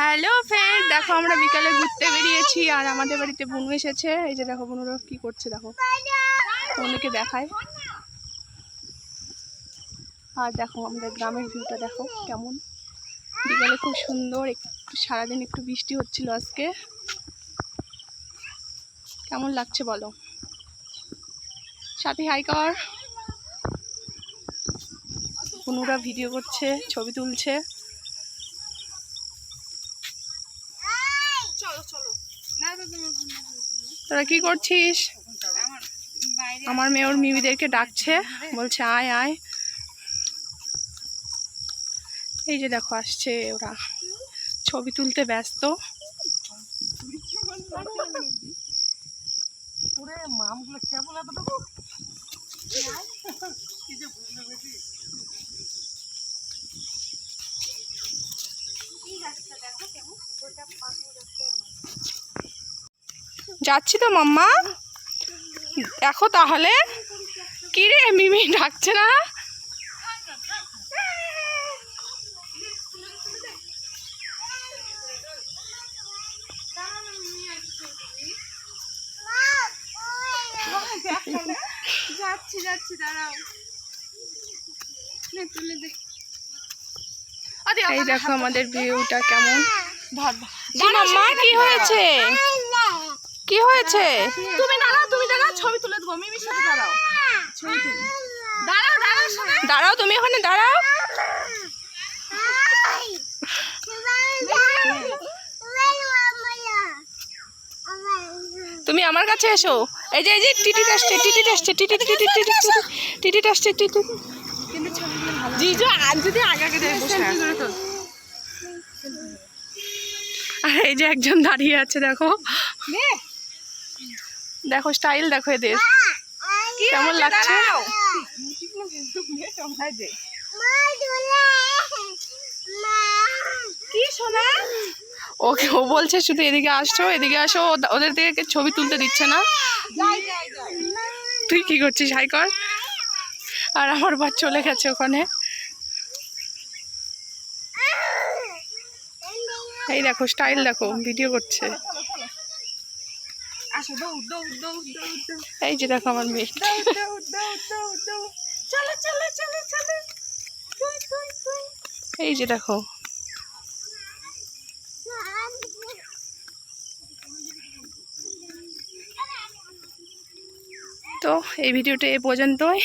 Hello friend দেখো আমরা বিকালে ঘুরতে বেরিয়েছি আর আমাদের বাড়িতে বুনু এসেছে। এই যে দেখো বুনুরা কি করছে দেখো। বুনুকে দেখায়। আর দেখো আমাদের গ্রামের ভিউটা দেখো কেমন। বিকালে খুব সুন্দর একটু সারাদিন একটু বৃষ্টি হচ্ছিল আজকে। কেমন লাগছে বলো? সাথে হাই কর বুনুরা ভিডিও করছে ছবি তুলছে। তোরা কি করছিস? আমার মেয়র মিমিদেরকে ডাকছে বলছে আয় আয়। এই যে দেখো আসছে ওরা। ছবি তুলতে ব্যস্ত। যাচ্ছি তো মাম্মা। দেখো তাহলে। কি রে মিমি ডাকছে না? যাচ্ছি যাচ্ছি দাঁড়াও। তুলে দে। এই দেখো আমাদের ভিউটা কেমন। কি মাম্মা কি হয়েছে? হয়েছে? তুমি দাঁড়াও তুমি দাঁড়াও ছবি তুলে দেবো মিমির সাথে দাঁড়াও। ছবি তুলে দাঁড়াও দাঁড়াও দাঁড়াও তুমি ওখানে দাঁড়াও। তুমি আমার কাছে এসো। এই যে এই যে টিটি আসছে টিটি আসছে টিটিট টিটিট টিটিট টিটিট আসছে টিটি জিজু আজ যদি আগে আগে আর এই যে একজন দাঁড়িয়ে আছে দেখো। দেখো স্টাইল দেখো এদের। কেমন লাগছে? ওকে ও বলছে শুধু এদিকে আসছো এদিকে আসো ওদের থেকে ছবি তুলতে দিচ্ছে না। তুই কি করছিস? হাই কর। আর আমার বার চলে গেছে ওখানে। এই দেখো স্টাইল দেখো ভিডিও করছে। এই যে দেখো আমার মেয়ে। এই যে দেখো। তো এই ভিডিওটা এ পর্যন্তই।